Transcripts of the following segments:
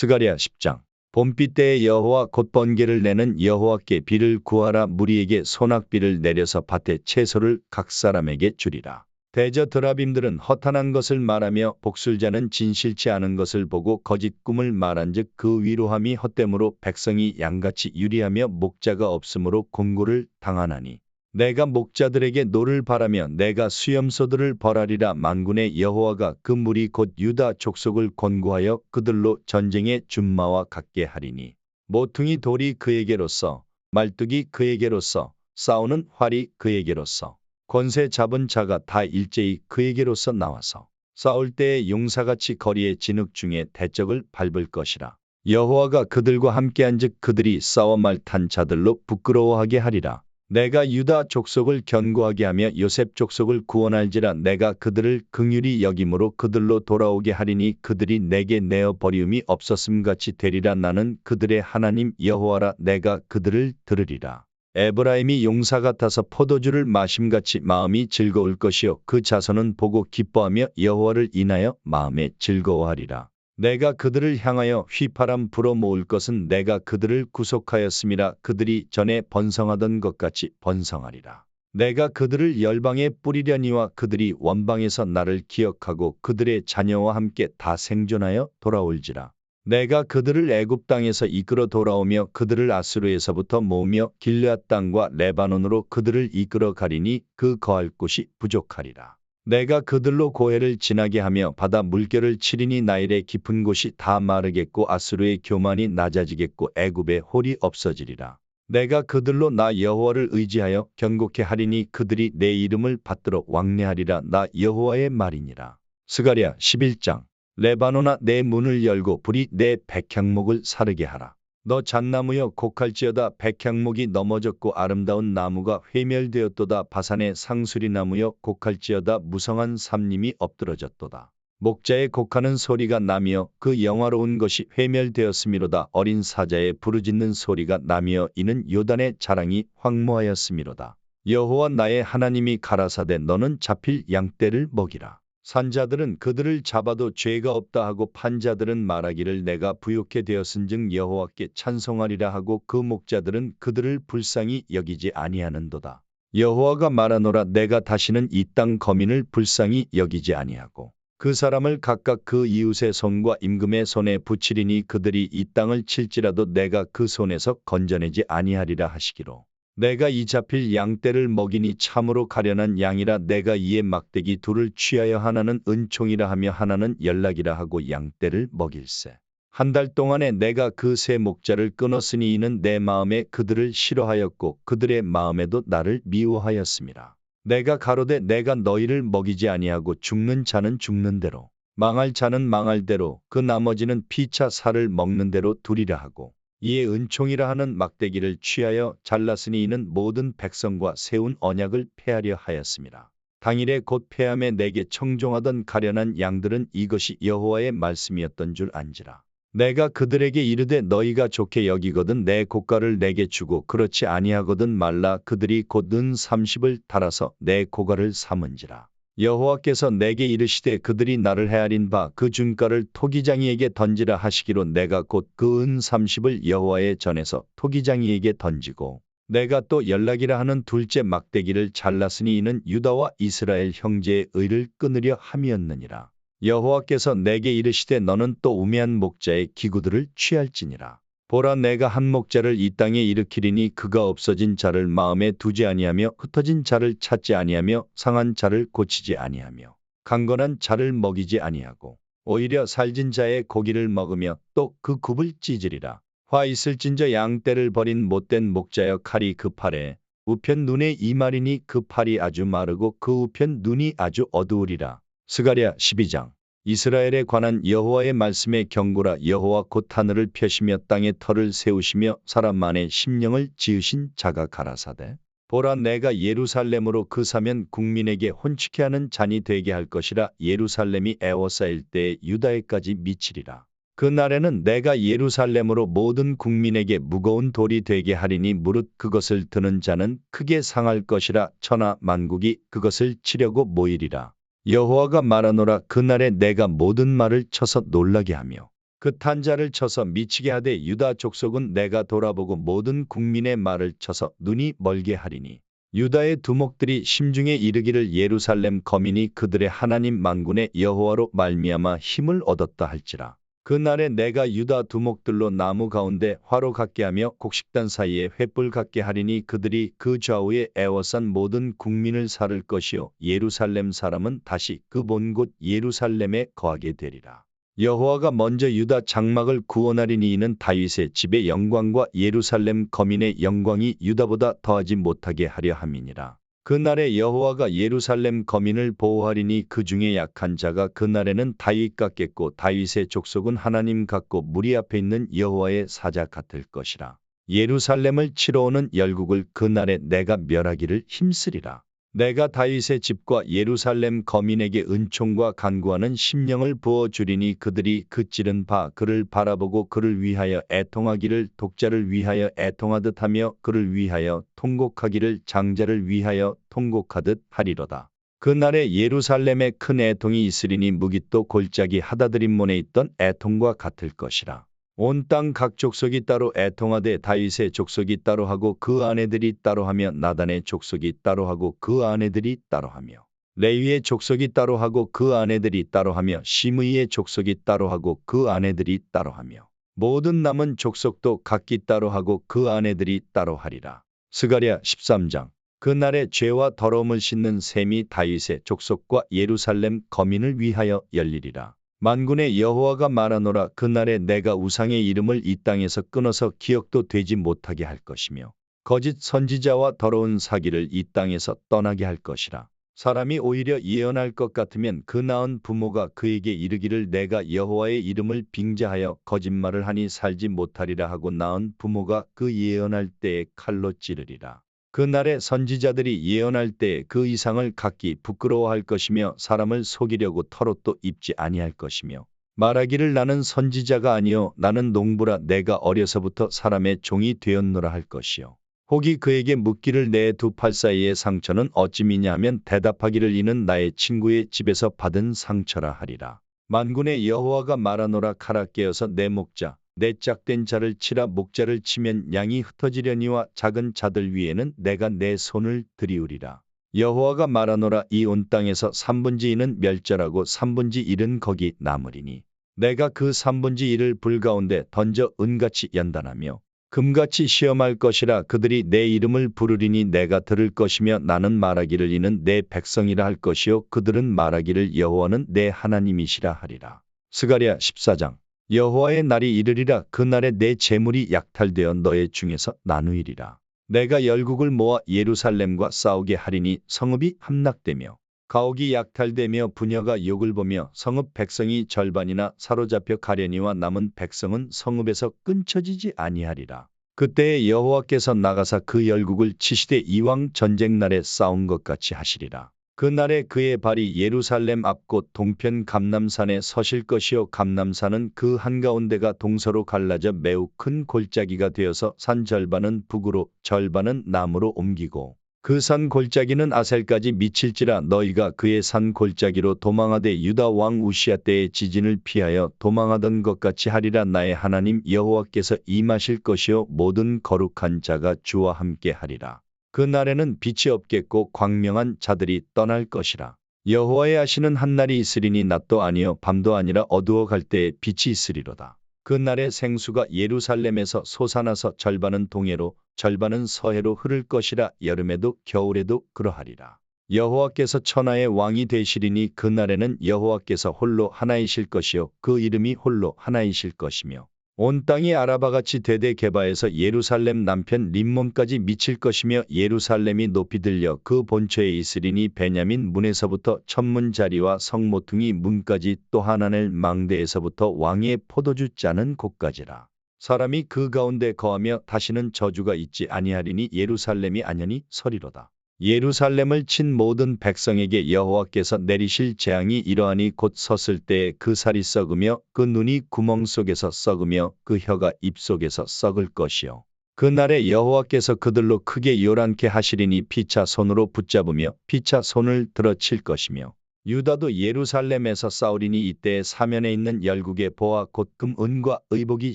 스가랴 10장. 봄비 때에 여호와 곧 번개를 내는 여호와께 비를 구하라. 무리에게 소낙비를 내려서 밭에 채소를 각 사람에게 주리라. 대저 드라빔들은 허탄한 것을 말하며 복술자는 진실치 않은 것을 보고 거짓 꿈을 말한즉 그 위로함이 헛됨으로 백성이 양같이 유리하며 목자가 없으므로 공고를 당하나니 내가 목자들에게 노를 바라며 내가 수염소들을 벌하리라. 만군의 여호와가 그 무리 곧 유다 족속을 권고하여 그들로 전쟁의 준마와 같게 하리니. 모퉁이 돌이 그에게로서 말뚝이 그에게로서 싸우는 활이 그에게로서 권세 잡은 자가 다 일제히 그에게로서 나와서 싸울 때에 용사같이 거리의 진흙 중에 대적을 밟을 것이라. 여호와가 그들과 함께한즉 그들이 싸워 말탄 자들로 부끄러워하게 하리라 내가 유다 족속을 견고하게 하며 요셉 족속을 구원할지라 내가 그들을 긍휼히 여김으로 그들로 돌아오게 하리니 그들이 내게 내어 버리움이 없었음 같이 되리라 나는 그들의 하나님 여호와라 내가 그들을 들으리라. 에브라임이 용사 같아서 포도주를 마심같이 마음이 즐거울 것이요 그 자손은 보고 기뻐하며 여호와를 인하여 마음에 즐거워하리라. 내가 그들을 향하여 휘파람 불어 모을 것은 내가 그들을 구속하였음이라 그들이 전에 번성하던 것 같이 번성하리라. 내가 그들을 열방에 뿌리려니와 그들이 원방에서 나를 기억하고 그들의 자녀와 함께 다 생존하여 돌아올지라. 내가 그들을 애굽 땅에서 이끌어 돌아오며 그들을 아수르에서부터 모으며 길앗 땅과 레바논으로 그들을 이끌어 가리니 그 거할 곳이 부족하리라. 내가 그들로 고해를 지나게 하며 바다 물결을 치리니 나일의 깊은 곳이 다 마르겠고 아수르의 교만이 낮아지겠고 애굽의 홀이 없어지리라. 내가 그들로 나 여호와를 의지하여 견고케 하리니 그들이 내 이름을 받들어 왕래하리라 나 여호와의 말이니라. 스가랴 11장 레바노나 내 문을 열고 불이 내 백향목을 사르게 하라. 너 잣나무여 곡할지어다 백향목이 넘어졌고 아름다운 나무가 회멸되었도다 바산의 상수리 나무여 곡할지어다 무성한 삼림이 엎드러졌도다. 목자의 곡하는 소리가 나며 그 영화로운 것이 회멸되었음이로다 어린 사자의 부르짖는 소리가 나며 이는 요단의 자랑이 황무하였음이로다. 여호와 나의 하나님이 가라사대 너는 잡힐 양떼를 먹이라. 산자들은 그들을 잡아도 죄가 없다 하고 판자들은 말하기를 내가 부욕해 되었은즉 여호와께 찬송하리라 하고 그 목자들은 그들을 불쌍히 여기지 아니하는도다. 여호와가 말하노라 내가 다시는 이 땅 거민을 불쌍히 여기지 아니하고 그 사람을 각각 그 이웃의 손과 임금의 손에 붙이리니 그들이 이 땅을 칠지라도 내가 그 손에서 건져내지 아니하리라 하시기로. 내가 이 잡힐 양떼를 먹이니 참으로 가련한 양이라 내가 이에 막대기 둘을 취하여 하나는 은총이라 하며 하나는 연락이라 하고 양떼를 먹일세. 한 달 동안에 내가 그 세 목자를 끊었으니 이는 내 마음에 그들을 싫어하였고 그들의 마음에도 나를 미워하였음이라. 내가 가로되 내가 너희를 먹이지 아니하고 죽는 자는 죽는 대로 망할 자는 망할 대로 그 나머지는 피차 살을 먹는 대로 두리라 하고 이에 은총이라 하는 막대기를 취하여 잘랐으니 이는 모든 백성과 세운 언약을 폐하려 하였습니다. 당일에 곧 폐함에 내게 청종하던 가련한 양들은 이것이 여호와의 말씀이었던 줄 안지라. 내가 그들에게 이르되 너희가 좋게 여기거든 내 고가를 내게 주고 그렇지 아니하거든 말라 그들이 곧 은 삼십을 달아서 내 고가를 삼은지라. 여호와께서 내게 이르시되 그들이 나를 헤아린 바 그 준가를 토기장이에게 던지라 하시기로 내가 곧 그 은 삼십을 여호와의 전에서 토기장이에게 던지고 내가 또 연락이라 하는 둘째 막대기를 잘랐으니 이는 유다와 이스라엘 형제의 의를 끊으려 함이었느니라. 여호와께서 내게 이르시되 너는 또 우매한 목자의 기구들을 취할지니라. 보라 내가 한 목자를 이 땅에 일으키리니 그가 없어진 자를 마음에 두지 아니하며 흩어진 자를 찾지 아니하며 상한 자를 고치지 아니하며 강건한 자를 먹이지 아니하고 오히려 살진 자의 고기를 먹으며 또 그 굽을 찢으리라. 화 있을진저 양떼를 버린 못된 목자여 칼이 그 팔에 우편 눈에 이말이니 그 팔이 아주 마르고 그 우편 눈이 아주 어두우리라. 스가랴 12장 이스라엘에 관한 여호와의 말씀의 경고라 여호와 곧 하늘을 펴시며 땅에 털을 세우시며 사람 만의 심령을 지으신 자가 가라사대. 보라 내가 예루살렘으로 그 사면 국민에게 혼치게 하는 잔이 되게 할 것이라 예루살렘이 애워싸일 때에 유다에까지 미치리라. 그 날에는 내가 예루살렘으로 모든 국민에게 무거운 돌이 되게 하리니 무릇 그것을 드는 자는 크게 상할 것이라 천하 만국이 그것을 치려고 모이리라 여호와가 말하노라 그날에 내가 모든 말을 쳐서 놀라게 하며 그 탄자를 쳐서 미치게 하되 유다 족속은 내가 돌아보고 모든 국민의 말을 쳐서 눈이 멀게 하리니 유다의 두목들이 심중에 이르기를 예루살렘 거민이 그들의 하나님 만군의 여호와로 말미암아 힘을 얻었다 할지라 그날에 내가 유다 두목들로 나무 가운데 화로 갖게 하며 곡식단 사이에 횃불 갖게 하리니 그들이 그 좌우에 애워싼 모든 국민을 살을 것이요 예루살렘 사람은 다시 그 본 곳 예루살렘에 거하게 되리라. 여호와가 먼저 유다 장막을 구원하리니 이는 다윗의 집의 영광과 예루살렘 거민의 영광이 유다보다 더하지 못하게 하려 함이니라. 그날에 여호와가 예루살렘 거민을 보호하리니 그 중에 약한 자가 그날에는 다윗 같겠고 다윗의 족속은 하나님 같고 무리 앞에 있는 여호와의 사자 같을 것이라. 예루살렘을 치러 오는 열국을 그날에 내가 멸하기를 힘쓰리라. 내가 다윗의 집과 예루살렘 거민에게 은총과 간구하는 심령을 부어 주리니 그들이 그 찌른 바 그를 바라보고 그를 위하여 애통하기를 독자를 위하여 애통하듯 하며 그를 위하여 통곡하기를 장자를 위하여 통곡하듯 하리로다. 그날에 예루살렘에 큰 애통이 있으리니 무기또 골짜기 하다드림몬에 있던 애통과 같을 것이라. 온 땅 각 족속이 따로 애통하되 다윗의 족속이 따로 하고 그 아내들이 따로 하며 나단의 족속이 따로 하고 그 아내들이 따로 하며 레위의 족속이 따로 하고 그 아내들이 따로 하며 시므이의 족속이 따로 하고 그 아내들이 따로 하며 모든 남은 족속도 각기 따로 하고 그 아내들이 따로 하리라. 스가랴 13장 그날에 죄와 더러움을 씻는 셈이 다윗의 족속과 예루살렘 거민을 위하여 열리리라. 만군의 여호와가 말하노라 그날에 내가 우상의 이름을 이 땅에서 끊어서 기억도 되지 못하게 할 것이며 거짓 선지자와 더러운 사기를 이 땅에서 떠나게 할 것이라. 사람이 오히려 예언할 것 같으면 그 낳은 부모가 그에게 이르기를 내가 여호와의 이름을 빙자하여 거짓말을 하니 살지 못하리라 하고 낳은 부모가 그 예언할 때에 칼로 찌르리라. 그날에 선지자들이 예언할 때 그 이상을 갖기 부끄러워할 것이며 사람을 속이려고 털옷도 입지 아니할 것이며 말하기를 나는 선지자가 아니요 나는 농부라 내가 어려서부터 사람의 종이 되었노라 할 것이요. 혹이 그에게 묻기를 내 두 팔 사이의 상처는 어찌미냐 하면 대답하기를 이는 나의 친구의 집에서 받은 상처라 하리라. 만군의 여호와가 말하노라 칼아 깨어서 내 목자 내 짝된 자를 치라 목자를 치면 양이 흩어지려니와 작은 자들 위에는 내가 내 손을 들이우리라. 여호와가 말하노라 이 온 땅에서 3분지 2는 멸절하고 3분지 1은 거기 남으리니 내가 그 3분지 1을 불 가운데 던져 은같이 연단하며 금같이 시험할 것이라 그들이 내 이름을 부르리니 내가 들을 것이며 나는 말하기를 이는 내 백성이라 할 것이요 그들은 말하기를 여호와는 내 하나님이시라 하리라. 스가랴 14장 여호와의 날이 이르리라 그 날에 내 재물이 약탈되어 너의 중에서 나누이리라. 내가 열국을 모아 예루살렘과 싸우게 하리니 성읍이 함락되며 가옥이 약탈되며 부녀가 욕을 보며 성읍 백성이 절반이나 사로잡혀 가려니와 남은 백성은 성읍에서 끊쳐지지 아니하리라. 그때에 여호와께서 나가사 그 열국을 치시되 이왕 전쟁 날에 싸운 것 같이 하시리라. 그날에 그의 발이 예루살렘 앞곳 동편 감남산에 서실 것이요 감남산은 그 한가운데가 동서로 갈라져 매우 큰 골짜기가 되어서 산 절반은 북으로 절반은 남으로 옮기고 그 산 골짜기는 아셀까지 미칠지라 너희가 그의 산 골짜기로 도망하되 유다 왕 우시아 때의 지진을 피하여 도망하던 것 같이 하리라 나의 하나님 여호와께서 임하실 것이요 모든 거룩한 자가 주와 함께 하리라. 그 날에는 빛이 없겠고 광명한 자들이 떠날 것이라. 여호와의 하시는 한 날이 있으리니 낮도 아니요 밤도 아니라 어두워 갈 때에 빛이 있으리로다. 그 날에 생수가 예루살렘에서 솟아나서 절반은 동해로 절반은 서해로 흐를 것이라 여름에도 겨울에도 그러하리라. 여호와께서 천하의 왕이 되시리니 그 날에는 여호와께서 홀로 하나이실 것이요 그 이름이 홀로 하나이실 것이며 온 땅이 아라바같이 대대 개바에서 예루살렘 남편 림몬까지 미칠 것이며 예루살렘이 높이 들려 그 본처에 있으리니 베냐민 문에서부터 천문 자리와 성모퉁이 문까지 또 하나넬 망대에서부터 왕의 포도주 짜는 곳까지라. 사람이 그 가운데 거하며 다시는 저주가 있지 아니하리니 예루살렘이 안연히 서리로다. 예루살렘을 친 모든 백성에게 여호와께서 내리실 재앙이 이러하니 곧 섰을 때에 그 살이 썩으며 그 눈이 구멍 속에서 썩으며 그 혀가 입 속에서 썩을 것이요. 그날에 여호와께서 그들로 크게 요란케 하시리니 피차 손으로 붙잡으며 피차 손을 들어 칠 것이며 유다도 예루살렘에서 싸우리니 이때 사면에 있는 열국의 보화 곧 금, 은과 의복이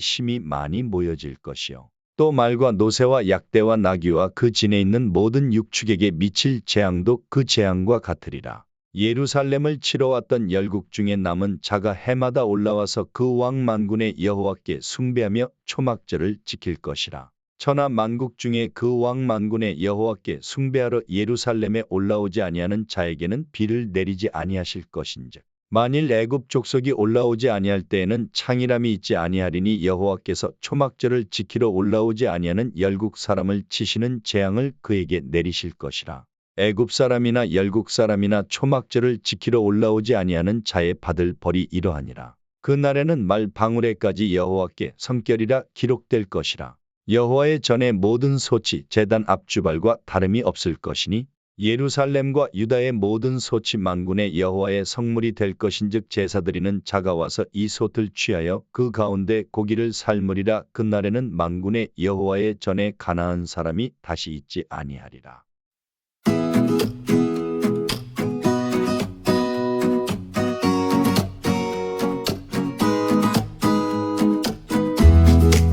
심히 많이 모여질 것이요. 또 말과 노새와 약대와 나귀와 그 진에 있는 모든 육축에게 미칠 재앙도 그 재앙과 같으리라. 예루살렘을 치러 왔던 열국 중에 남은 자가 해마다 올라와서 그 왕 만군의 여호와께 숭배하며 초막절을 지킬 것이라. 천하 만국 중에 그 왕 만군의 여호와께 숭배하러 예루살렘에 올라오지 아니하는 자에게는 비를 내리지 아니하실 것인즉 만일 애굽 족속이 올라오지 아니할 때에는 창이람이 있지 아니하리니 여호와께서 초막절을 지키러 올라오지 아니하는 열국 사람을 치시는 재앙을 그에게 내리실 것이라. 애굽 사람이나 열국 사람이나 초막절을 지키러 올라오지 아니하는 자의 받을 벌이 이러하니라. 그 날에는 말 방울에까지 여호와께 성결이라 기록될 것이라. 여호와의 전에 모든 소치 제단 앞주발과 다름이 없을 것이니 예루살렘과 유다의 모든 소치 만군의 여호와의 성물이 될 것인즉 제사드리는 자가 와서 이 솥을 취하여 그 가운데 고기를 삶으리라 그날에는 만군의 여호와의 전에 가나안 사람이 다시 있지 아니하리라.